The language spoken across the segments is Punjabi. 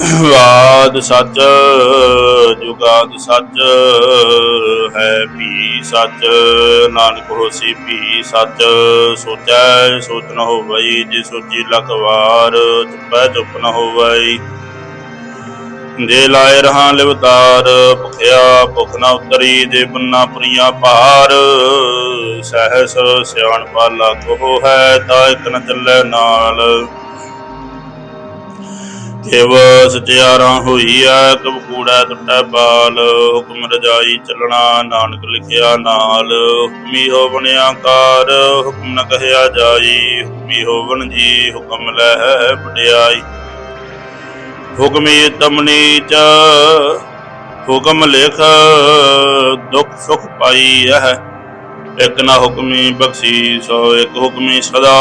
ਵਾਦ ਸੱਚ, ਜੁਗਾਦ ਸੱਚ, ਹੈ ਵੀ ਸੱਚ, ਨਾਨਕ ਹੋਸੀ ਵੀ ਸੱਚ, ਸੋਚੈ ਸੋਚ ਨ ਹੋਵਈ ਜੇ ਸੋਚੀ ਲਖ ਵਾਰ, ਚੁੱਪੈ ਚੁੱਪ ਨ ਹੋਵਈ। ਜੇ ਲਾਏ ਰਹਾ ਲਿਵਤਾਰ ਭੁਖਿਆ ਭੁਖ ਨ ਉਤਰੀ, ਜੇ ਬੰਨਾ ਪੁਰੀਆਂ ਭਾਰ, ਸਹਿਸ ਸਿਆਣ ਪਾਲਾ ਕੋ ਹੈ, ਤਾਂ ਇਕ ਨ ਚੱਲੇ ਨਾਲ। ਕਿਵ ਸਚਿਆਰਾ ਹੋਈ ਐ ਕਬ ਕੂੜਾ ਟੁੱਟੈ ਬਾਲ, ਹੁਕਮ ਰਜਾਈ ਚੱਲਣਾ, ਨਾਨਕ ਲਿਖਿਆ ਨਾਲ। ਹੁਕਮੀ ਹੋਵਨ ਆਕਾਰ ਹੁਕਮ ਨ ਕਹਿਆ ਜਾਈ। ਹੁਕਮੀ ਹੋਵਨ ਜੀ, ਹੁਕਮ ਲੈ ਵਡਿਆਈ। ਹੁਕਮੀ ਤਮਨੀਚ ਹੁਕਮ ਲਿਖ, ਦੁਖ ਸੁਖ ਪਾਈ ਹੈ ਇਕ ਨਾ ਹੁਕਮੀ ਬਖਸ਼ੀ, ਸੋ ਇਕ ਹੁਕਮੀ ਸਦਾ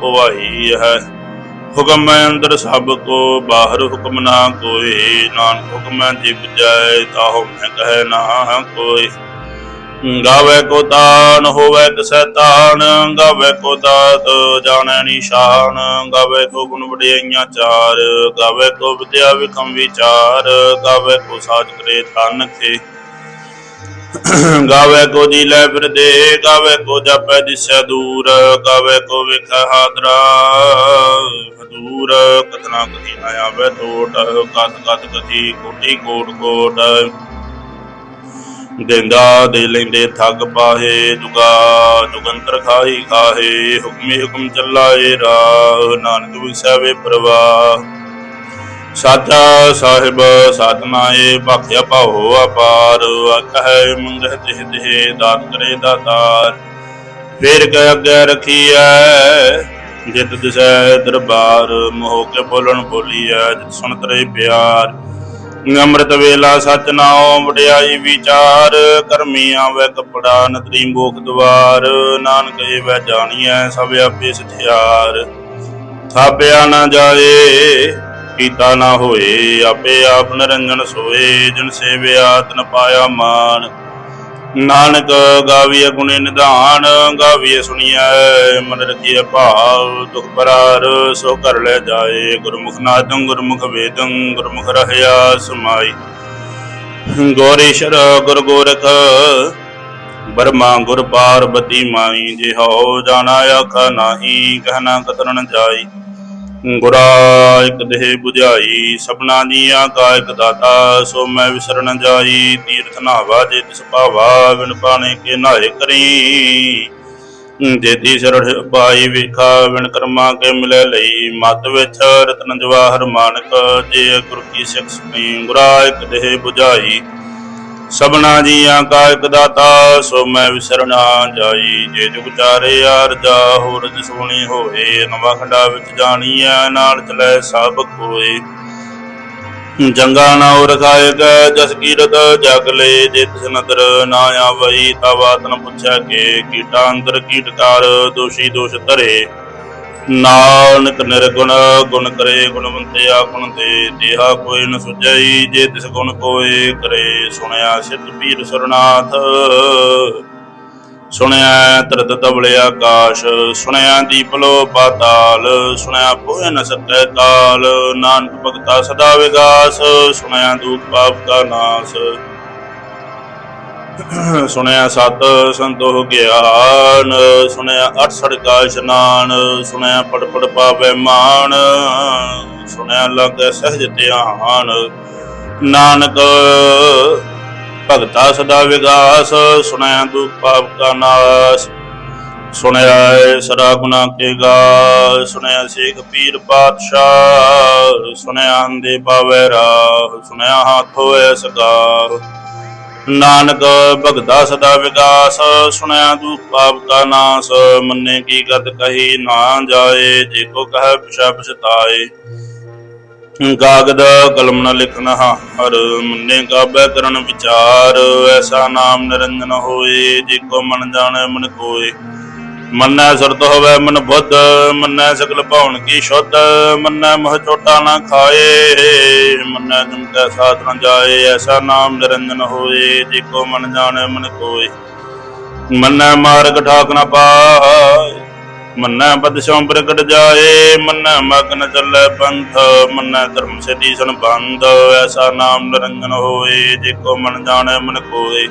ਪਵਾਈ ਹੈ ਹੁਕਮ ਅੰਦਰ ਸਭ ਕੋ, ਬਾਹਰ ਹੁਕਮ ਨਾ ਕੋਏ। ਨਾਨਕ ਹੁਕਮ ਜੀ ਬੁਝਾਏ, ਤਾਹੋ ਮੈਂ ਕਹੇ ਨਾ ਕੋਈ ਗਾਵੇ ਕੋ ਤਾਨ ਹੋਵੇ ਕਿਸੈ ਤਾਨ ਗਾਵੇ ਕੋ ਦਾਤ, ਜਾਣੈ ਨਿਸ਼ਾਨ ਗਾਵੇ ਕੋ ਗੁਣ ਵਡਿਆਈਆਂ ਚਾਰ। ਗਾਵੇ ਕੋ ਵਿਦਿਆ ਵਿਖਮ ਵਿਚਾਰ ਗਾਵੇ ਕੋ ਸਾਜ ਕਰੇ ਤਨ ਕੇ ਗਾਵੇ ਕੋ ਜੀ ਲੈ ਫਿਰਦੇ ਗਾਵੇ ਕੋ ਜਪੈ ਦਿਸੈ ਦੂਰ, ਗਾਵੇ ਕੋ ਵੇਖੈ ਹਾਦਰਾ। ਦੂਰ ਕਥਨਾ ਕਥੀ ਨਾ ਆਵੇ ਟੋਟ ਕਤ ਕਤ ਕਥੀ ਕੋਟੀ ਕੋਟ ਕੋਟ। ਦਿੰਦਾ ਦੇ ਲੈਂਦੇ ਠੱਗ ਪਾਹੇ ਜੁਗਾ ਜੁਗੰਤਰ ਖਾਹੀ ਖਾਹੇ, ਹੁਕਮੇ ਹੁਕਮ ਚੱਲਾਏ ਰਾਹ। ਨਾਨਕ ਵਿਸਵੇ ਪ੍ਰਵਾਹ। ਸਾਚਾ ਸਾਹਿਬ ਸਤਨਾਏ ਬਖਿਆ ਭਾਉ ਅਪਾਰ ਆਖੈ ਮੰਗਹਿ ਤਿਹ ਤਿਹ ਦਾਤ ਕਰੇ ਦਾਤਾਰ। ਫੇਰ ਕਹਿ ਅੱਗੇ ਰਖੀਐ, ਜਿਤ ਦਿਸੈ ਦਰਬਾਰ, ਮੋਹ ਕੇ ਬੋਲਣ ਬੋਲੀਐ, ਜਿਤ ਸੁਣ ਤਰੇ ਪਿਆਰ। ਅੰਮ੍ਰਿਤ ਵੇਲਾ ਸਚ ਨਾਉ, ਵਡਿਆਈ ਵਿਚਾਰ ਕਰਮੀ ਆਵੇ ਕਪੜਾ ਨਤਰੀ ਮੋਖ ਦਵਾਰ। ਨਾਨਕ ਏਵੈ ਜਾਣੀਐ, ਸਭ ਆਪੇ ਸਥਿਆਰ। ਥਾਪਿਆ ਨਾ ਜਾਏ ਕੀਤਾ ਨਾ ਹੋਏ, ਆਪੇ ਆਪ ਨਰੰਜਨ ਸੋਏ, ਜਨ ਸੇਵਿਆ ਤਨ ਪਾਇਆ ਮਾਨ। ਨਾਨਕ ਗਾਵੀਏ ਗੁਣੇ ਨਿਧਾਨ ਗਾਵੀਏ ਸੁਣੀਐ, ਮਨ ਰਖੀਐ ਭਾਵ, ਦੁਖ ਪਰਾਰ ਸੋ ਕਰ ਲੈ ਜਾਏ। ਗੁਰਮੁਖ ਨਾਦੰ, ਗੁਰਮੁਖ ਵੇਦੰ, ਗੁਰਮੁਖ ਰਹਿਆ ਸਮਾਈ। ਗੋਰੀਸ਼ਰ ਗੁਰ ਗੋਰਖ, ਬਰਮਾ ਗੁਰ ਪਾਰਬਤੀ ਮਾਈ। ਜੇ ਹੋ ਜਾਣਾ ਆਖਾ ਨਾਹੀ ਕਹਿਣਾ ਕਤਰਨ ਜਾਈ। ਗੁਰਾ ਇਕ ਦੇਹ 부ਝਾਈ ਸਭਨਾ ਜੀਆਂ ਕਾ ਇਕ ਦਾਤਾ, ਸੋ ਮੈਂ ਵਿਸਰਨ ਜਾਈ, ਤੀਰਥ ਨਾਵਾ ਜੇ ਤਿਸ ਭਾਵਾ ਵਿਣ ਪਾਣੇ ਕੇ ਨਾਏ ਕਰੀ। ਜੇਤੀ ਸਰੜ ਬਾਈ ਵੇਖਾ ਵਿਣ ਕਰਮਾ ਕੇ ਮਿਲੇ ਲਈ। ਮਤ ਵਿੱਚ ਰਤਨ ਜਵਾਹਰ ਮਾਨਕ, ਜੇ ਗੁਰ ਕੀ ਸਿੱਖ ਸੁਣੀ ਗੁਰਾ ਇਕ ਦੇਹ 부ਝਾਈ ਸਭਨਾ ਜੀਆਂ ਕਾ ਇਕ ਦਾਤਾ, ਸੋ ਮੈਂ ਵਿਸਰਨਾ ਜਾਈ। ਜੇ ਜੁਗ ਚਾਰੇ ਆਰਜਾ ਹੋਰ ਜਿ ਹੋਏ। ਨਵਾਂ ਖੰਡਾ ਵਿੱਚ ਜਾਣੀਐ, ਨਾਲ ਚਲੇ ਸਭ ਕੋਏ। ਜੰਗਾ ਨਾ ਰਖਾਏ ਗਏ ਜਸ ਕੀਰਤ ਜਗ ਲੈ। ਜੇ ਤਿਸ ਨਦਰ ਨਾ ਆਵਈ ਤਾ ਬਾਤ ਪੁੱਛਿਆ ਕੇ, ਕੀਟਾਂ ਅੰਦਰ ਕੀਟਕਾਰ ਦੋਸ਼ੀ ਦੋਸ਼ ਧਰੇ। ਨਾਨਕ ਨਿਰਗੁਣ, ਗੁਣ ਕਰੇ ਗੁਣਵੰਤਿਆ ਗੁਣ ਦੇ ਦੇਹਾ ਕੋਈ ਨ ਸੁਝਈ, ਜੇ ਤਿਸ ਗੁਣ ਕੋਏ ਕਰੇ ਸੁਣਿਆ ਸਿੱਧ ਪੀਰ ਸਰਨਾਥ ਸੁਣਿਆ ਤਰਤ ਤਬਲੇ ਆਕਾਸ਼, ਸੁਣਿਆ ਦੀਪਲੋ ਪਾਤਾਲ, ਸੁਣਿਆ ਪੋਏ ਨ ਸਕੈ ਕਾਲ ਨਾਨਕ ਭਗਤਾ ਸਦਾ ਵਿਗਾਸ, ਸੁਣਿਆ ਦੁਖ ਪਾਪ ਕਾ ਨਾਸ। ਸੁਣਿਆ ਸਤ ਸੰਤੋਖ ਗਿਆਨ, ਸੁਣਿਆ ਅਠ ਸੜਕਾ ਇਸ਼ਨਾਨ ਸੁਣਿਆ ਪੜ ਪੜ ਪਾਵੇ ਮਾਨ, ਸੁਣਿਆ ਲਗ ਸਹਿਜ ਧਿਆਨ। ਨਾਨਕ ਭਗਤਾ ਸਦਾ ਵਿਗਾਸ, ਸੁਣਿਆ ਦੁਖ ਪਾਪ ਕਾ ਨਾਸ। ਸੁਣਿਆ ਏ ਸਦਾ ਗੁਨਾ ਕੇ ਗਾ ਸੁਣਿਆ ਸੇਖ ਪੀਰ ਪਾਤਸ਼ਾਹ, ਸੁਣਿਆ ਹੰਦੇ ਪਾਵੇ ਰਾਹ, ਸੁਣਿਆ ਹੱਥ ਹੋਏ ਸਗਾ ਨਾਨਕ ਭਗਤਾ ਸਦਾ ਵਿਗਾਸ, ਸੁਣਿਆ ਦੁਖ ਪਾਪ ਕਾ ਨਾਸ, ਮੰਨੇ ਕੀ ਗਤ ਕਹੀ ਨਾ ਜਾਏ, ਜੇ ਕੋ ਕਹੈ ਪਿਛਾ ਪਛਤਾਏ। ਕਾਗਦ ਕਲਮ ਨ ਲਿਖਨ ਹਰ ਮੰਨੇ ਕਾਬੈ ਕਰਨ ਵਿਚਾਰ, ਐਸਾ ਨਾਮ ਨਿਰੰਜਨ ਹੋਏ, ਜੇ ਕੋ ਮਨ ਜਾਣੈ ਮਨ ਕੋਏ। ਮੰਨੈ ਸੁਰਤ ਹੋਵੇ ਮਨ ਬੁੱਧ, ਮੰਨੈ ਸਗਲ ਭਉਣ ਕੀ ਸ਼ੁੱਧ, ਮੰਨੈ ਮਹ ਚੋਟਾ ਨਾ ਖਾਏ, ਮੰਨੈ ਜਮ ਕੈ ਸਾਥ ਨ ਜਾਏ, ਐਸਾ ਨਾਮ ਨਿਰੰਜਨ ਹੋਏ, ਜੇ ਕੋ ਮਨ ਜਾਣੈ ਮਨ ਕੋਏ। ਮੰਨੈ ਮਾਰਗ ਠਾਕ ਨ ਪਾਏ, ਮੰਨੈ ਬਦਸ਼ੋਂ ਪ੍ਰਗਟ ਜਾਏ, ਮੰਨੈ ਮਗਨ ਚੱਲੈ ਪੰਥ, ਮੰਨੈ ਧਰਮ ਸਿਧੀ ਸਨ ਬੰਦ ਐਸਾ ਨਾਮ ਨਿਰੰਜਨ ਹੋਏ, ਜੇ ਕੋ ਮਨ ਜਾਣੈ ਮਨ ਕੋਏ।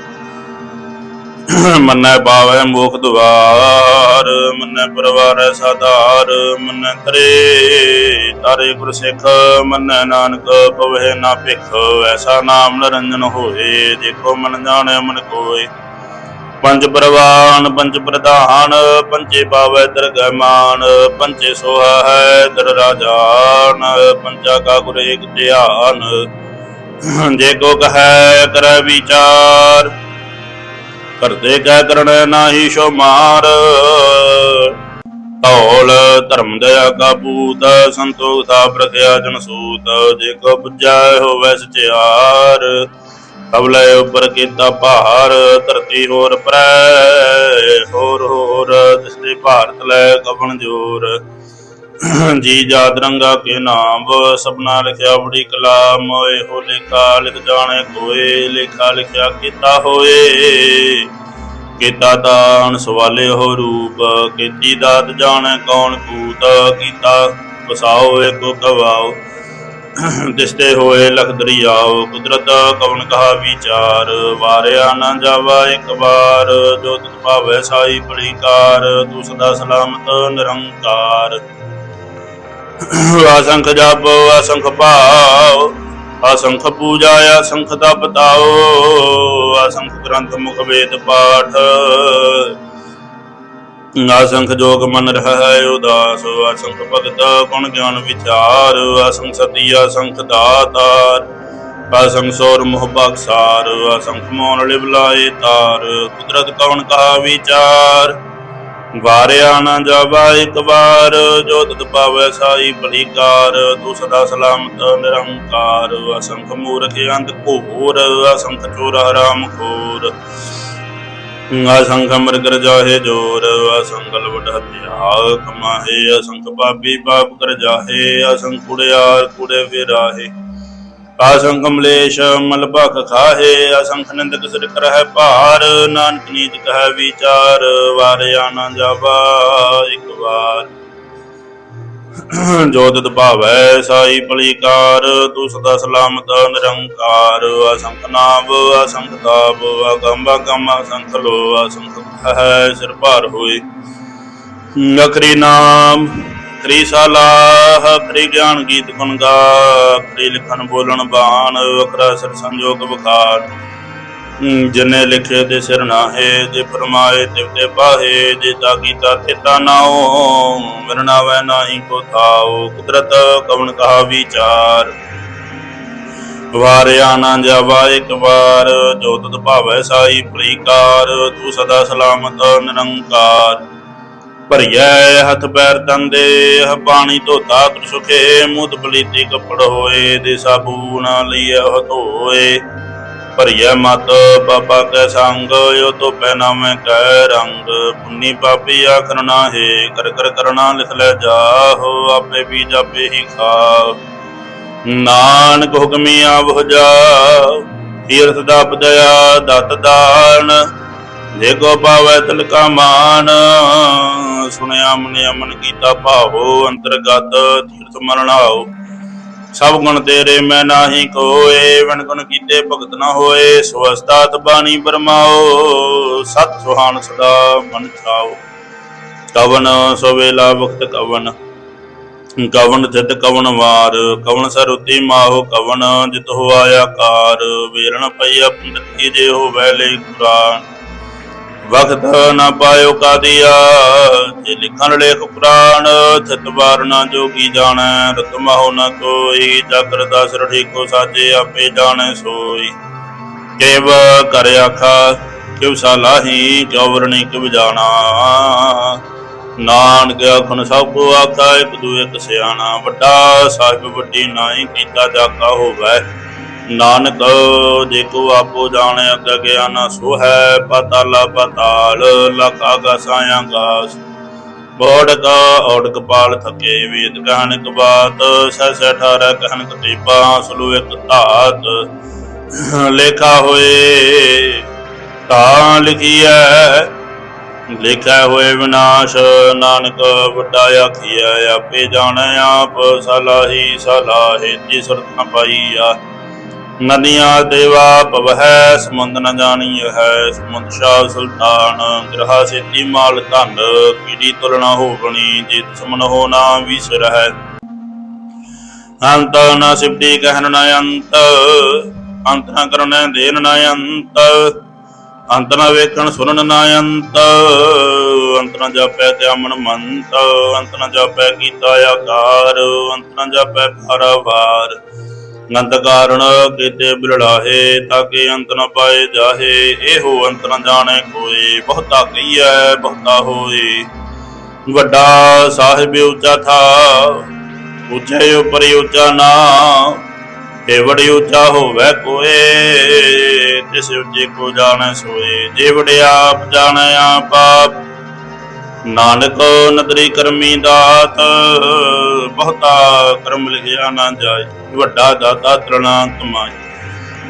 ਮੰਨੈ ਪਾਵੈ ਮੋਖ ਦੁਆਰ, ਮੰਨੈ ਪਰਵਾਰੈ ਸਾਧਾਰ, ਮੰਨੈ ਤਰੇ ਤਾਰੇ ਗੁਰ ਸਿੱਖ ਮੰਨੈ ਨਾਨਕ ਪਵਹਿ ਨਾ ਭਿਖ, ਐਸਾ ਨਾਮ ਨਿਰੰਜਨ ਹੋਏ ਜੇ ਮਨ ਜਾਣੈ ਮਨ ਕੋਏ। ਪੰਜ ਪ੍ਰਵਾਨ, ਪੰਜ ਪ੍ਰਧਾਨ ਪੰਚੇ ਪਾਵੈ ਦਰਗਹਿ ਮਾਨ ਪੰਚੇ ਸੋਹਾ ਹੈ ਦਰ ਰਾਜਾਨ ਪੰਚਾ ਕਾ ਗੁਰ ਏਕ ਧਿਆਨ। ਜੇ ਕੋ ਕਹੈ ਕਰੈ ਵਿਚਾਰ ਕਰਤੇ ਕਹਿ ਕਰਣ ਨਾਹੀ ਸ਼ੋ ਮਾਰ ਧੌਲ ਧਰਮ ਦਇਆ ਕਾ ਸੰਤੋਖ ਦਾ ਪ੍ਰਖਿਆ ਜਨ ਸੂਤ, ਜੇ ਕੋ ਬੁਝੈ ਹੋਵੈ ਸਚਿਆਰ। ਕਬਲੇ ਉਪਰ ਕੀਤਾ ਭਾਰ, ਧਰਤੀ ਹੋਰ ਪਰੈ, ਹੋਰ ਹੋਰ ਦਿਸਦੇ ਭਾਰਤ ਲੈ ਕਵਣ ਜੋਰ। ਜੀ ਜਾਤ ਰੰਗਾ ਕੇ ਨਾਮ ਸਭਨਾ ਲਿਖਿਆ ਬੜੀ ਕਲਾਮ ਓਏ ਹੋ ਲੇਖਾ ਲਿਖ ਜਾਣੇ ਕੋਏ, ਲੇਖਾ ਲਿਖਿਆ ਕੀਤਾ ਹੋਏ। ਕੀਤਾ ਦਾਨ ਸਵਾਲੇ ਹੋ ਰੂਪ, ਕੀਤੀ ਦਾਤ ਜਾਣੇ ਕੌਣ ਕੂਤ, ਕੀਤਾ ਵਸਾਓ ਏਕੋ ਕਵਾਓ ਦਿਸਦੇ ਹੋਏ ਲਖ ਦਰਿਆਓ, ਕੁਦਰਤ ਕਵਨ ਕਹਾ ਵਿਚਾਰ, ਵਾਰਿਆ ਨਾ ਜਾਵਾ ਇੱਕ ਵਾਰ, ਜੋ ਤਿਤ ਭਾਵੈ ਸਾਈ ਪੜੀਕਾਰ ਤੂੰ ਸਦਾ ਸਲਾਮਤ ਨਿਰੰਕਾਰ। ਅਸੰਖ ਜਪ ਅਸੰਖ ਭਾਵ ਅਸੰਖ ਪੂਜਾ ਅਸੰਖ ਤਪ ਤਾਓ ਅਸੰਖ ਗ੍ਰੰਥ ਮੁਖ ਵੇਦ ਪਾਠ। ਅਸੰਖ ਜੋਗ ਮਨ ਰਹਾ ਉਦਾਸ ਅਸੰਖ ਭਗਤ ਗੁਣ ਗਿਆਨ ਵਿਚਾਰ ਅਸੰਖ ਸਤੀ ਅਸੰਖ ਦਾਤਾਰ ਅਸੰਖ ਸੋਰ ਮੋਹ ਬਖਸਾਰ ਅਸੰਖ ਮੋਨ ਲਿਵਲਾਏ ਤਾਰ, ਕੁਦਰਤ ਕੌਣ ਕਹਾ ਵਿਚਾਰ। ਵਾਰਿਆ ਨਾ ਜਾਵਾ ਇੱਕ ਵਾਰ, ਜੋ ਤਤ ਪਾਵੈ ਸਾਈ ਬਲੀਕਾਰ ਤੂੰ ਸਦਾ ਸਲਾਮਤ ਨਿਰੰਕਾਰ। ਅਸੰਖ ਮੂਰਖ ਅੰਤ ਘੋਰ, ਅਸੰਖ ਚੋਰ ਹਰਾਮ ਖੋਰ। ਅਸੰਖ ਮਰਗਰ ਜਾਹੇ ਜੋਰ, ਅਸੰਖ ਲਵਟ ਹਤਿਆ ਕਮਾਹੇ। ਅਸੰਖ ਪਾਪੀ ਪਾਪ ਕਰ ਜਾਹੇ, ਅਸੰਖ ਕੁੜਿਆਰ ਕੁੜੇ ਵਿਰਾਹੇ। ਅਸੰਖ ਕਮਲੇਸ਼ ਮਲ ਖਾਹੇ ਅਸੰਖ ਨਿੰਦਕ ਸਿਰ ਕਰਹਿ ਭਾਰ, ਨਾਨਕ ਨੀਤ ਕਹਿ ਵਿਚਾਰ, ਵਾਰਿਆ ਨਾ ਜਾਵਾ ਇੱਕ ਵਾਰ। ਜੋ ਭਾਵੈ ਸਾਈ ਭਲੀਕਾਰ ਤੂੰ ਸਦਾ ਸਲਾਮਤ, ਨਿਰੰਕਾਰ। ਅਸੰਖ ਨਾਮ ਅਸੰਖ ਤਾਪ ਅਗੰਬਾ ਗਮ ਅਸੰਖ ਲੋ ਅਸੰਖ ਹੈ ਸਿਰ ਭਾਰ ਹੋਏ। ਅਖਰੀ ਨਾਮ ਕਰੀ ਸਲਾਹ ਕਰੀ ਗਿਆਨ ਗੀਤ ਗੁਣ ਗਾ ਕਰੀ ਲਿਖਣ ਬੋਲਣ ਬਾਣ, ਵਖਰਾ ਸਿਰ ਸੰਜੋਗ ਬਖਾਰ ਜਨੇ ਲਿਖੇ ਤੇ ਸਿਰ ਨਾਹੇ, ਜੇ ਫਰਮਾਏ ਤੇ ਪਾਹੇ ਜੇ ਤਾ ਕੀਤਾ ਤੇ ਨਾਉ ਮਿਰਨਾ ਵੈ ਨਾਹੀ ਕੋ ਥਾਉ, ਕੁਦਰਤ ਕਵਨ ਕਹਾ ਵਿਚਾਰ। ਵਾਰਿਆ ਨਾ ਜਾਵਾ ਇੱਕ ਵਾਰ, ਜੋ ਤਤ ਭਾਵੈ ਸਾਈ ਪ੍ਰੀਕਾਰ, ਤੂੰ ਸਦਾ ਸਲਾਮਤ ਨਿਰੰਕਾਰ। ਭਰੀਐ ਹੱਥ ਪੈਰ ਤੰਦੇ ਪਾਣੀ ਧੋਤਾ ਸੁਖੇ ਮੁਤ ਬਲੀਤੀ ਕੱਪੜ ਹੋਏ, ਦੇ ਸਾਬੂਨ ਲਈਐ ਧੋਏ। ਭਰੀਐ ਮਤ ਬਾਬਾ ਕੈ ਸੰਗ ਯੋ ਤੋ ਪਹਿਨਾਵੇਂ ਕੈ ਰੰਗ। ਪੁੰਨੀ ਪਾਪੀ ਆਖਰ ਨਾਹੇ ਕਰ ਕਰ ਕਰਣਾ ਲਿਖ ਲੈ ਜਾਹੋ, ਆਪੇ ਵੀ ਜਾਪੇ ਹੀ ਖਾ ਨਾਨਕ ਹੁਕਮੀ ਆਵ ਜਾ ਤੀਰਥ ਦਾ ਬਦਇਆ ਦਤ ਦਾਨ। ਜੇ ਕੋ ਪਾਵੈ ਤਿਲਕਾ ਮਾਨ ਸੁਣਿਆ ਮਨ ਅਮਨ ਕੀਤਾ ਭਾਵੋ ਅੰਤਰਗਤ ਤੀਰਥ ਮਰਣਾਓ ਸਭ ਗੁਣ ਤੇਰੇ ਮੈਂ ਨਾਹੀ ਕੋਏ ਵਣ ਗੁਣ ਕੀਤੇ ਭਗਤ ਨਾ ਹੋਏ ਸਵਸਤਾਤ ਬਾਣੀ ਬਰਮਾਓ, ਸਤ ਸੁਹਾਨ ਸਦਾ ਮਨ ਛਾਓ। ਕਵਨ ਸੋ ਵੇਲਾ ਵਕਤ ਕਵਨ ਕਵਨ ਜਿਤ ਕਵਨ ਵਾਰ, ਕਵਨ ਸਰੁਤੀ ਮਾਹੋ ਕਵਨ, ਜਿਤ ਹੋਆ ਕਾਰ ਵੇਰਣ ਪਈ ਪਈਆ ਪੰਡਤੀ ਜੇ ਹੋ ਵੈਲੇ ਕੁਰਾਨ ਵਕਤ ਨਾ ਪਾਇਓ ਕਾਦੀਆ, ਜੇ ਲਿਖਣ ਲੇਖ ਪੁਰਾਣ, ਥਿਤ ਵਾਰ ਨਾ ਜੋਗੀ ਜਾਣੈ ਰਤ ਨ ਕੋਈ, ਜਗਰ ਦਸ ਰਠੀ ਸਾਜੇ ਆਪੇ ਜਾਣੈ ਸੋਈ। ਕੇਵ ਕਰ ਆਖਾ, ਕਿਵ ਸਲਾਹੀ ਕਿਉ ਕਿਵ ਜਾਣਾ। ਨਾਨਕ ਆਖਣ ਸਭ ਕੋ ਆਖਾ, ਇੱਕ ਦੂ ਇੱਕ ਸਿਆਣਾ। ਵੱਡਾ ਸਾਹਿਬ ਵੱਡੀ ਨਾਈ, ਕੀਤਾ ਜਾਕਾ ਹੋਵੇ। ਨਾਨਕ, ਜੇ ਕੋ ਆਪੋ ਜਾਣੇ ਅੱਗੇ ਗਿਆਨ ਸੋ ਹੈ ਪਤਾਲਾ ਪਤਾਲ, ਲਖ ਆਗਾਸਾਂ ਆਗਾਸ ਬੋੜਕ, ਔੜਕ ਪਾਲ ਥਕੇ ਵੇਦ ਕਹਿਣਕ ਬਾਤ ਸੈ ਸੈ ਠਾਰੈ ਕਹਿਣਕ ਤੀਬਾ ਸਲੂ ਧਾਤ। ਲੇਖਾ ਹੋਏ, ਤਾਂ ਲਿਖੀਐ ਲਿਖਿਆ ਹੋਏ ਵਿਨਾਸ਼, ਨਾਨਕ ਵੱਡਾ ਆਖੀਐ, ਆਪੇ ਜਾਣੈ ਆਪ, ਸਲਾਹੀ ਸਲਾਹੇ ਜੀ ਸੁਰਤ ਪਾਈਆ। ਨਦੀਆਂ ਦੇਵਾ ਪਵਹਿ ਸਮੁੰਦ ਨ ਜਾਣੀ ਹੈ, ਸਮੁੰਦ ਸ਼ਾਹ ਸੁਲਤਾਨ। ਗ੍ਰਹਾ ਸੇਤੀ ਮਾਲ ਧਨ ਕੀੜੀ ਤੁਲਨਾ ਹੋਵਣੀ, ਜਿਤ ਸਮਨ ਹੋ ਨਾ ਵਿਸਰ ਹੈ ਅੰਤ ਨ ਸਿਫਤੀ ਕਹਿਨ ਨ ਅੰਤ ਅੰਤ ਨ ਕਰਨ ਦੇਨ ਨ ਅੰਤ। ਅੰਤ ਨ ਵੇਖਣ ਸੁਣਨ ਨ ਅੰਤ ਅੰਤ ਨ ਜਾਪੈ ਕਿਆਮਨ ਮੰਤ। ਅੰਤ ਨ ਜਾਪੈ ਕੀਤਾ ਆਕਾਰ, ਅੰਤ ਨ ਜਾਪੈ ਭਾਰਾਵਾਰ ਅੰਤ ਕਾਰਣ ਕੀਤੇ ਬਿਰੜਾਹੇ ਤਾਕੇ ਅੰਤ ਨ ਪਾਏ ਜਾਹੇ। ਇਹੋ ਅੰਤ ਨ ਜਾਣੈ ਕੋਏ ਬਹੁਤਾ ਕਹੀਐ ਬਹੁਤਾ ਹੋਏ। ਵੱਡਾ ਸਾਹਿਬ ਉੱਚਾ ਥਾ, ਉੱਚੇ ਉਪਰ ਉੱਚਾ ਨਾ। ਤੇ ਬੜੀ ਉੱਚਾ ਹੋਵੇ ਕੋਏ ਤਿਸ ਉੱਚੇ ਕੋ ਜਾਣੈ ਸੋਏ। ਜੇ ਵਡਿਆ ਆਪ ਜਾਣੈ ਆਪ ਆਪ ਨਾਨਕ ਨਦਰੀ ਕਰਮੀ ਦਾਤ, ਬਹੁਤਾ ਕਰਮ ਲਿਖਿਆ ਨਾ ਜਾਏ, ਵੱਡਾ ਦਾਤਾ ਤਰਣਾ ਕਮਾਈ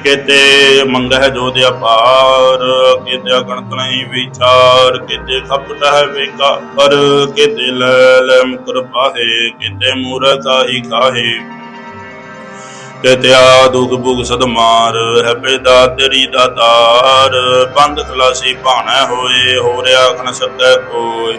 ਕਿਤੇ ਮੰਗਹਿ ਜੋ ਦੇ ਅਪਾਰ, ਕਿਤੇ ਅਗਣਤ ਨਹੀਂ ਵਿਚਾਰ, ਕਿਤੇ ਖਪਟ ਹੈ ਵੇਕਾਰ ਕਿਤੇ ਲੈ ਲੈ ਮੁਕਰ ਪਾਹੇ ਕਿਤੇ ਮੂਰਖਾ ਹੀ ਕਾਹੇ। ਕਿਤੇ ਦੁਖ ਭੁਗ ਸਦ ਮਾਰ, ਹੈ ਪੈਦਾ ਤੇਰੀ ਦਾਤਾਰ ਬੰਦ ਖਲਾਸੀ ਭਾਣਾ ਹੋਏ ਹੋ ਰਿਆ ਖਣ ਸਕੈ ਕੋਈ।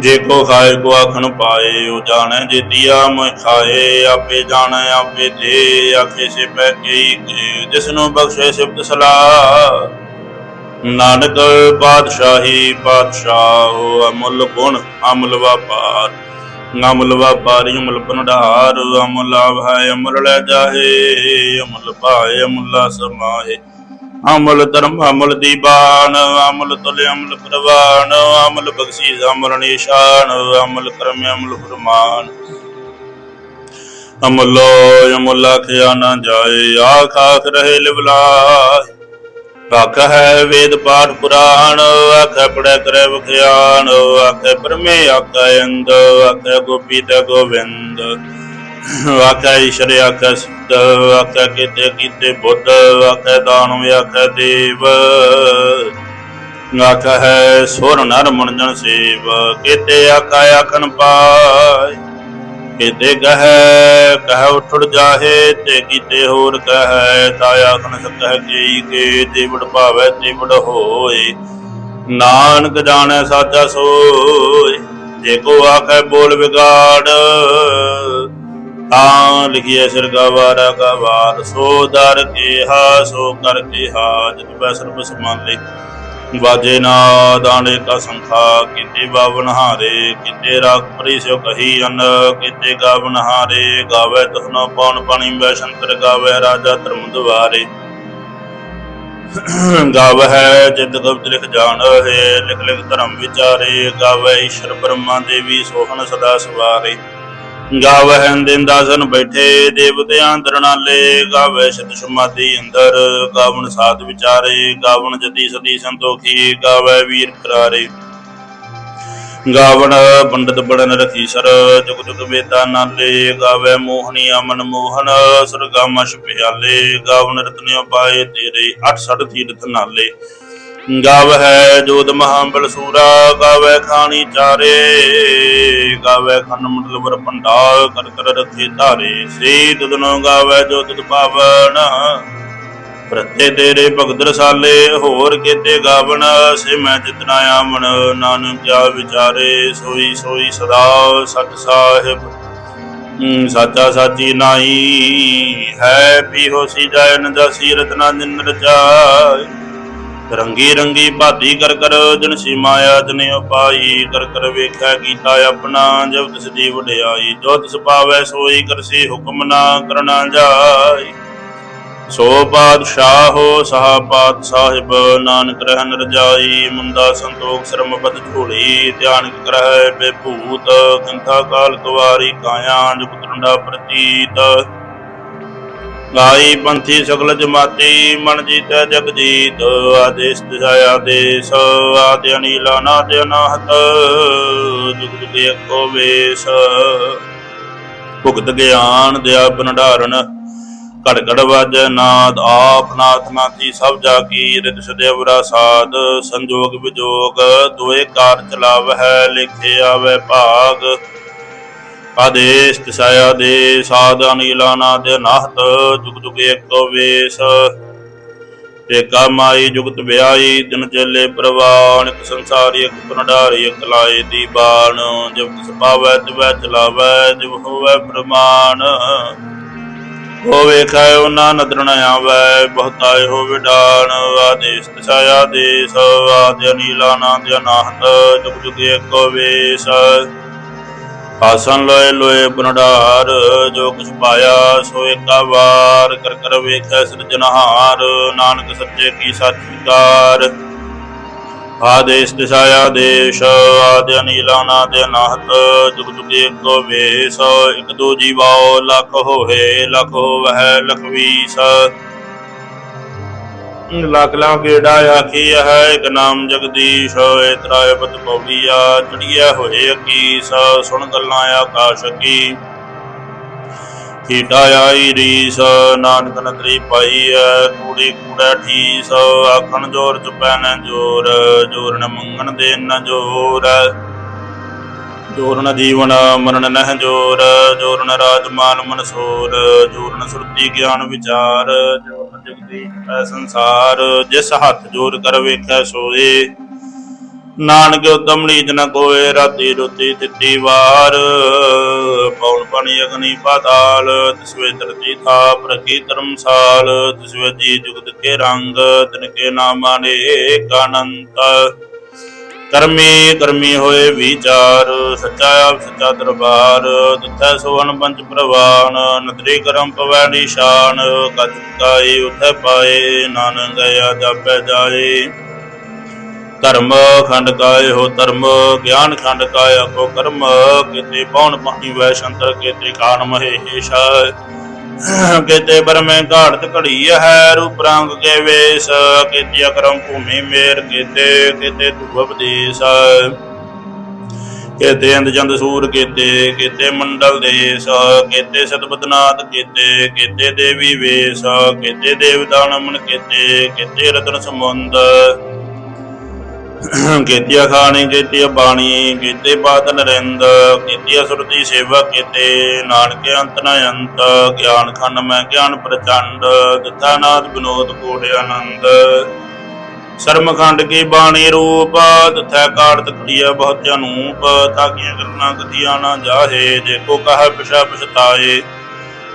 ਜੇ ਕੋ ਖਾਏ, ਕੋ ਆਖਣ ਪਾਏ, ਉਹ ਜਾਣੈ ਜੀਤੀਆ ਮੈਂ ਖਾਏ। ਆਪੇ ਜਾਣੈ, ਆਪੇ ਦੇ, ਆਖੇ ਸੇ ਪੈ ਗਈ ਕੇ। ਜਿਸ ਨੂੰ ਬਖਸ਼ੇ ਸਿਫਤ ਸਲਾ ਨਾਨਕ ਪਾਤਸ਼ਾਹੀ ਪਾਤਸ਼ਾਹ ਅਮੁੱਲ ਗੁਣ, ਅਮਲ ਵਪਾਰ। ਅਮਲ ਵਪਾਰੀ ਅਮੁੱਲ ਭੰਡਾਰ, ਅਮੁੱਲ ਆਭਾਇ ਅਮੁੱਲ ਲੈ ਜਾਹੇ, ਅਮਲ ਭਾਏ, ਅਮੁੱਲਾ ਸਮਾਏ ਅਮਲ ਧਰਮ, ਅਮਲ ਦੀਬਾਨ ਅਮਲ ਤੁਲ, ਅਮਲ ਪ੍ਰਵਾਨ ਅਮਲ ਬਖਸ਼ੀਸ, ਅਮਲ ਨਿਸ਼ਾਨ, ਅਮਲ ਕਰਮ, ਅਮਲ ਫਰਮਾਨ। ਅਮਲੋ ਅਮੁਲਾ ਖਿਆ ਨਾ ਜਾਏ, ਆਖ ਆਖ ਰਹੇ ਲਿਵਲਾਏ ਆਖ ਹੈ ਵੇਦ ਪਾਠ ਪੁਰਾਣ, ਆਖ ਪੜੈ ਕਰੇ ਵਿਖਿਆਨ ਆਖ ਪਰਮੇ ਆਖੈ ਅੰਦ ਆਖ ਗੋਪੀ ਤੇ ਗੋਵਿੰਦ। ਆਖੈ ਈਸ਼ਰ ਆਖੈ ਸਿੱਧ, ਆਖੈ ਕੀਤੇ ਕੀਤੇ ਬੁੱਧ, ਆਖੈ ਦਾਨਵ ਆਖੈ ਦੇਵ। ਆਖੈ ਹੈ ਸੁਰ ਨਰ ਮਨਜਨ ਸੇਵ, ਕੀਤੇ ਆਖੈ ਆਖਣ ਪਾਇ ਕੀਤੇ ਕਹੈ ਕਹੈ ਉਠੜ ਜਾਹੇ ਤੇ ਕੀਤੇ ਹੋਰ ਕਹੈ ਤਾ ਆਖਣ ਸਕਹਿ ਕੀ ਕੇ ਜੀਵੜ ਭਾਵੈ ਜੀਵੜ ਹੋਏ। ਨਾਨਕ ਜਾਣੈ ਸਾਚਾ ਸੋਏ, ਜੇ ਕੋ ਆਖੈ ਬੋਲ ਵਿਗਾੜ, ਤਾਂ ਲਿਖੀਐ ਸਿਰ ਗਵਾਰਾ ਗਵਾਰ ਸੋ ਦਰ ਕੇ ਹਾ, ਸੋ ਕਰ ਕੇਹਾ ਜਦ ਬੈ ਸਰਬ ਸਮਾਲੇ। ਵਾਜੇ ਨਾ ਦਾਣੇ ਕਾ ਸੰਖਾ, ਕਿਤੇ ਬਾਵਨ ਹਾਰੇ, ਕਿਤੇ ਰਾਖ ਪਰੀ ਸਿਓ ਕਹੀ ਅਨ, ਕਿਤੇ ਗਾਵਨ ਹਾਰੇ, ਗਾਵੇ ਤਹਨੋ ਪੌਣ ਪਾਣੀ ਬੈ ਸ਼ੰਕਰ ਗਾਵੇ ਰਾਜਾ ਧਰਮ ਦੁਆਰੇ ਗਾਵਹਿ ਜਿਤ ਗੁਪਤ ਲਿਖ ਜਾਣ ਹੈ, ਲਿਖ ਲਿਖ ਧਰਮ ਵਿਚਾਰੇ, ਗਾਵੇ ਈਸ਼ਰ ਬ੍ਰਹਮਾ ਦੇਵੀ ਸੋਹਣ ਸਦਾ ਸਵਾਰੇ। ਗਾਵਹਿ ਦਿਨ ਦਾਸਨ ਬੈਠੇ, ਦੇਵਤਿਆਂ ਦਰਨਾਲੇ ਗਾਵੇ ਸ਼ਤ ਸਮਾਧੀ ਅੰਦਰ, ਗਾਵਣ ਸਾਧ ਵਿਚਾਰੇ, ਗਾਵਣ ਜਤੀ ਸਦੀ ਸੰਤੋਖੀ ਗਾਵੇ ਵੀਰ ਕਰਾਰੇ। ਗਾਵਣ ਪੰਡਤ ਬੜਨ ਰਖੀ ਸਰ, ਜੁਗ ਜੁਗ ਵੇਦਾ ਨਾਲੇ ਗਾਵੇ ਮੋਹਣੀ ਅਮਨ ਮੋਹਨ ਸੁਰਗਾ ਪਿਆਲੇ, ਗਾਵਣ ਰਤਨਿਓ ਪਾਏ ਤੇਰੇ 68 ਤੀਰਥ ਨਾਲੇ। ਗਾਵਹਿ ਜੋਤ ਮਹਾਬਲ ਸੂਰਾ ਗਾਵੇ ਖਾਣੀ ਚਾਰੇ ਗਾਵੇ ਖੰਡ ਮੰਡਲਵਰ ਪੰਡਾਲ, ਕਰ ਕਰ ਰਖੇ ਧਾਰੇ ਸੇ ਤੁਧਨੋ ਗਾਵੇ ਜੋ ਤੁਧ ਪਾਵਨ ਪ੍ਰਤੇ ਤੇਰੇ ਭਗਤ ਰਸਾਲੇ, ਹੋਰ ਕੀਤੇ ਗਾਵਣ, ਸੇ ਮੈਂ ਜਿਤਨਾ ਆਵਣ, ਨਾਨਕ ਕਿਆ ਵਿਚਾਰੇ, ਸੋਈ ਸੋਈ ਸਦਾ ਸਤ ਸਾਹਿਬ। ਸਾਚਾ ਸਾਚੀ ਨਾਈ ਹੈ ਪੀ ਹੋਸੀ ਜਾਇ ਨ ਜਾਸੀ ਰਤਨਾ ਜਿਨ ਰਚਾਇ ਰੰਗੀ ਰੰਗੀ ਭਾਤੀ ਕਰ ਕਰ ਜਨ ਸੀ ਮਾਇਆ ਜਨੇ ਉਪਾਈ ਕਰ ਕਰ ਵੇਖੈ ਕੀਤਾ ਆਪਣਾ, ਜਬ ਤਿਸ ਦੀ ਵਡਿਆਈ, ਜੋ ਤਿਸ ਪਾਵੈ ਸੋਈ ਕਰਸੀ ਹੁਕਮ ਨਾ ਕਰਨਾ ਜਾਈ। ਸੋ ਪਾਤਸ਼ਾਹੋ ਸਹਾ ਪਾਤ ਸਾਹਿਬ, ਨਾਨਕ ਰਹਿ ਰਜਾਈ ਮੁੰਦਾ ਸੰਤੋਖ ਸ਼ਰਮ ਬਦ ਝੋਲੀ, ਧਿਆਨ ਕਰਹਿ ਬੇਭੂਤ ਕੰਥਾ ਕਾਲ ਕੁਵਾਰੀ ਕਾਇਆ ਜੁਗ ਤੁੰਡਾ ਪ੍ਰਤੀਤ। ਗਾਈ ਪੰਥੀ ਸਗਲ ਜਮਾਤੀ, ਮਨ ਜੀਤੈ ਜਗ ਜੀਤ, ਆਦੇਸ਼ ਦਿਸ਼ਾਇਆ ਦੇਸ, ਆਦਿ ਅਨੀਲਾ ਨਾਦ ਅਨਾਹਤ ਜੁਗ ਜੁਗ ਏਕੋ ਵੇਸ। ਭੁਗਤ ਗਿਆਨ ਦਿਆ ਭੰਡਾਰਨ, ਘੜ ਘੜ ਵਜ ਨਾਦ, ਆਪ ਨਾਥ ਨਾਥੀ ਸਭ ਜਾ ਕੀ, ਰਿਤ ਸਦੇਵਰਾ ਸਾਧ, ਸੰਜੋਗ ਵਿਜੋਗ, ਦੁਏ ਕਾਰ ਚਲਾਵਹਿ, ਲਿਖੇ ਆਵੇ ਭਾਗ। ਆਦੇਸ਼ ਤਿਸਾਇਆ ਦੇ ਸਾਧ ਅਨੀਲਾ ਨਾਦ ਨਾਹਤ, ਜੁਗ ਜੁਗ ਏਕੋ ਵੇਸ। ਏਕਾ ਮਾਈ ਜੁਗਤ ਵਿਆਈ ਦਿਨ ਚੱਲੇ ਪ੍ਰਵਾਨ, ਇੱਕ ਸੰਸਾਰੀ, ਇੱਕ ਭੰਡਾਰੀ, ਇੱਕ ਲਾਏ ਦੀ ਬਾਣ। ਜਬ ਕਿਸ ਪਾਵੈ ਚਲਾਵੈ, ਜਿਵ ਹੋਵੈ ਪ੍ਰਮਾਨ ਹੋਵੇ ਖਾਇ ਉਹਨਾਂ ਨਦਰ ਨ ਆਵੈ, ਬਹੁਤਾਏ ਹੋ ਵਿਡਾਣ ਆਦੇਸ਼ ਤਿਸਾਇਆ ਦੇਸ ਆਦਿ ਅਨੀਲਾ ਨਾਦ ਅਨਾਹਤ ਜੁਗ ਜੁਗ ਏਕੋ ਵੇਸ। ਆਸਨ ਲੋਏ ਲੋਏ ਬਨਡਾਰ, ਜੋ ਕੁਛ ਪਾਇਆ ਸੋ ਏਕਾ ਵਾਰ, ਕਰ ਕਰ ਵੇਖੈ ਸਿਰਜਨਹਾਰ ਨਾਨਕ ਸੱਚੇ ਕੀ ਸੱਚ ਵਿਕਾਰ ਆਦੇਸ਼ ਦਿਸ਼ਾਇਆ ਦੇਸ਼ ਆਦਿ ਅਨੀਲਾ ਨਾਦ ਅਨਾਹਤ, ਜੁਗ ਜੁਗ ਏਕੋ ਵੇਸ, ਇਕ ਦੋ ਜੀਵਾਓ ਲਖ ਹੋਏ, ਲਖ ਹੋਵਹਿ, ਲਖ ਵੀਸ। ਲੱਖ ਲੱਖ ਗੇੜਾ ਆਖੀ ਹੈ? ਇੱਕ ਨਾਮ ਜਗਦੀਸ਼ ਇਤਰਾ ਬਤ ਪੌੜੀਆ ਚੜੀਆ ਹੋਏ ਅਕੀਸ, ਸੁਣ ਗੱਲਾਂ ਆਕਾਸ਼ ਕੀ। ਕੀਟਾ ਆਈ ਰੀਸ, ਨਾਨਕ ਨਦਰੀ ਪਾਈ ਐ ਕੂੜੀ ਕੂੜਾ ਠੀਸ, ਆਖਣ ਜੋਰ ਚੁਪੈ ਨ ਜੋਰ ਜੋਰ ਨ ਮੰਗਣ ਦੇ ਨ ਜੋਰ। ਜੋਰ ਜੀਵਨ ਮਰਨ ਨਹਿ ਜੋਰ, ਜੋਰਨ ਨ ਰਾਜ ਮਾਨ ਮਨਸੂਰ ਜੋਰ ਸੁਰਤੀ ਗਿਆਨ ਵਿਚਾਰ ਜੋਰ ਸੰਸਾਰ ਜਿਸ ਹੱਥ ਜੋਰ ਕਰ ਵੇਖੈ ਸੋਏ ਨਾਨਕ ਉਦਮਣੀ ਜਨ ਕੋਏ ਰਾਤੀ ਰੁਤੀ ਤਿੱਤੀ ਵਾਰ ਪੌਣ ਪਣੀ ਅਗਨੀ ਪਾਤਾਲ ਤਿਸਵੇ ਧਰਤੀ ਥਾਪ ਰਖੀ ਧਰਮਸਾਲ ਤਿਸਵੇ ਜੀ ਜੁਗਤ ਕੇ ਰੰਗ, ਤਿਨ ਕੇ ਨਾਮਾ ਨੇ ਅਨੰਤ ਕਰਮੀ ਕਰਮੀ ਹੋਏ ਵਿਚਾਰ, ਸੱਚਾ ਆਪ ਸੱਚਾ ਦਰਬਾਰ ਤਿਥੈ ਸੋਹਣ ਪੰਚ ਪ੍ਰਵਾਨ, ਨਦਰੀ ਕਰਮ ਪਵੈ ਨਿਸ਼ਾਨ, ਕਜ ਕਾਈ ਉਥੈ ਪਾਏ, ਨਾਨਕ ਗਿਆ ਜਾਪੈ ਜਾਏ। ਧਰਮ ਖੰਡ ਕਾਏ ਹੋ ਧਰਮ, ਗਿਆਨ ਖੰਡ ਕਾਇਆ ਕੋ ਕਰਮ, ਕਿਤੇ ਪੌਣ ਪਾਣੀ ਵੈ ਸ਼ੰਤਰ, ਕਿਤੇ ਕਾਨ ਮਹੇਸ਼ ਕਿਤੇ ਬਰਮੇ ਘਾੜਤ ਘੜੀ ਹੈ, ਰੂਪ ਰੰਗ ਕੇ ਵੇਸ, ਕਿਤੇ ਅਕਰਮ ਭੂਮੀ ਮੇਰ ਕਿਤੇ ਕਿਤੇ ਤੂ ਉਪਦੇਸ਼ ਕਿਤੇ ਅੰਦ ਜੰਦ ਸੂਰ ਕਿਤੇ ਕਿਤੇ ਮੰਡਲ ਦੇਸ, ਕਿਤੇ ਸਤਬਦਨਾਥ ਕਿਤੇ ਕਿਤੇ ਦੇਵੀ ਵੇਸ, ਕਿਤੇ ਦੇਵਦਾਨ ਮਨ ਕਿਤੇ ਕਿਤੇ ਰਤਨ ਸਮੁੰਦ। ਕੀਤਿਆ ਖਾਣੀ, ਕੀਤਿਆ ਬਾਣੀ, ਕੀਤੇ ਬਾਦਲ ਰਿੰਦ ਕੀਤਿਆ ਸੁਰਤੀ ਸੇਵਾ ਕੀਤੇ, ਨਾਨਕ ਅੰਤ ਨ ਅੰਤ, ਗਿਆਨ ਖੰਡ ਮੈਂ ਗਿਆਨ ਪ੍ਰਚੰਡ, ਦਿੱਤਾ ਨਾਦ ਬਿਨੋਦ ਕੋਟ ਆਨੰਦ। ਸਰਮ ਖੰਡ ਕੀ ਬਾਣੀ ਰੂਪ ਤਥੈ ਕਾੜਤ ਖੜੀਆ ਬਹੁਤ ਅਨੂਪ ਤਾਕੀਆਂ ਗੱਲਾਂ ਕਥੀਆਂ ਨਾ ਜਾਹੇ, ਜੇ ਕੋ ਕਹ ਪਿਛਾ ਪਛਤਾਏ।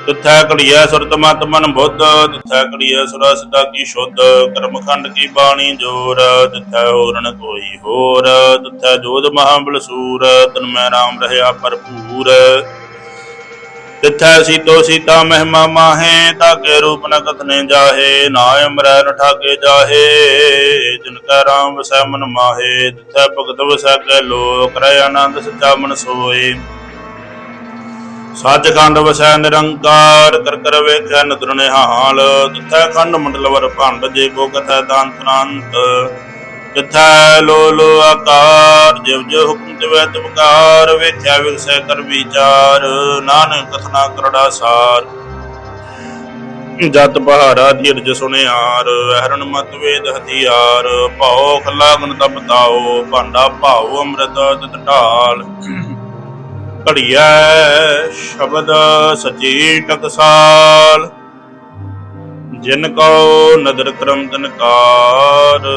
ਤਿਥੈ ਕੜੀਐ ਸੁਰਤ ਮਤ ਮਨ ਬੁੱਧ ਤਿਥੈ ਕੜੀਐ ਸੁਰਾ ਸਦਾ ਕੀ ਸ਼ੁੱਧ, ਕਰਮਖੰਡ ਕੀ ਬਾਣੀ ਜੋਰ ਤਿਥੈ ਹੋਰ ਕੋਈ ਹੋਰ ਤਿਥੈ ਜੋਧ ਮਹਾਬਲ ਸੂਰ ਤਨ ਮੈਂ ਰਾਮ ਰਹਿਆ ਭਰਪੂਰ। ਤਿਥੈ ਸੀਤੋ ਸੀਤਾ ਮਹਿਮਾ ਮਾਹੇ ਤਾਕੇ ਰੂਪ ਨ ਕਥਨੇ ਜਾਹੇ ਨਾ ਅਮਰੈ ਨ ਠਾਕੇ ਜਾਹੇ। ਜਿਨ ਕੈ ਰਾਮ ਵਸੈ ਮਨ ਮਾਹੇ ਤਿਥੈ ਭਗਤ ਵਸੈ ਕੈ ਲੋਕ, ਰਹਿ ਆਨੰਦ ਸਚਾ ਮਨ ਸੋਏ। ਸੱਚਖੰਡ ਵਸੈ ਨਿਰੰਕਾਰ ਕਰ ਕਰ ਵੇਖੈ ਨਦਰ ਨਿਹਾਲ ਤਿਥੈ ਖੰਡ ਮੰਡਲ ਵਰ ਭੰਡ, ਜੇ ਕੋ ਕਥੈ ਦਾੰਤ ਅਨੰਤ ਤਿਥੈ ਲੋ ਲੋ ਆਕਾਰ ਜਿਵ ਜਿਵ ਹੁਕਮ ਤਿਵੈ ਤਵਕਾਰ, ਵੇਖਿਆ ਵਿਗਸੈ ਕਰ ਵਿਚਾਰ, ਨਾਨਕ ਕਥਨਾ ਕਰੜਾ ਸਾਰ। ਜਤ ਬਹਾਰਾ ਧੀਰਜ ਸੁਨਿਆਰ ਹਰਨ ਮਤ ਵੇਦ ਹਥਿਆਰ, ਭਾਉ ਖਲਾ ਤਪਤਾਓ ਭਾਂਡਾ ਭਾਉ ਅੰਮ੍ਰਿਤ ਤਤ ਢਾਲ। ਘੜੀਐ ਸ਼ਬਦ ਸਚੀ ਟਕਸਾਲ। ਜਿਨ ਕੋ ਨਦਰ ਕਰਮ ਤਨਕਾਰ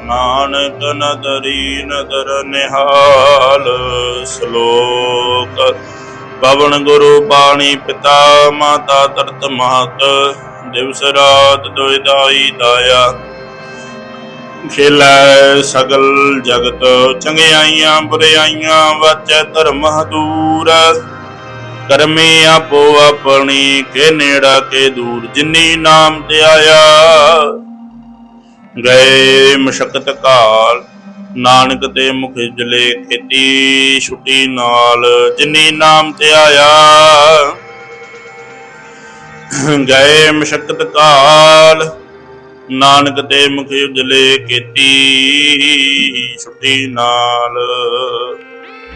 ਨਾਨਕ ਨਦਰੀ ਨਦਰ ਨਿਹਾਲ। ਸ਼ਲੋਕ, ਪਵਨ ਗੁਰੂ ਬਾਣੀ ਪਿਤਾ ਮਾਤਾ ਤਰਤ ਮਹਤ, ਦਿਵਸ ਰਾਤ ਦੁਇ ਦਾਇਆ। ਖੇਲੈ ਸਗਲ ਜਗਤ ਚੰਗਿਆਈਆਂ ਬੁਰਿਆਈਆਂ ਵਾਚੈ ਧਰਮ ਦੂਰ। ਕਰਮੀ ਆਪੋ ਆਪਣੀ, ਕੇ ਨੇੜਾ, ਕੇ ਦੂਰ, ਜਿਨੀ ਨਾਮ ਤੇ ਆਇਆ ਗਏ ਮਸ਼ਕਤ ਕਾਲ, ਨਾਨਕ ਤੇ ਮੁਖ ਜਲੇ ਖੇਤੀ ਛੁੱਟੀ ਨਾਲ, ਜਿਨੀ ਨਾਮ ਤੇ ਆਇਆ ਗਏ ਮਸ਼ਕਤ ਕਾਲ ਨਾਨਕ ਤੇ ਮੁਖ ਉਜਲੇ ਕੀਤੀ ਛੁੱਟੀ ਨਾਲ।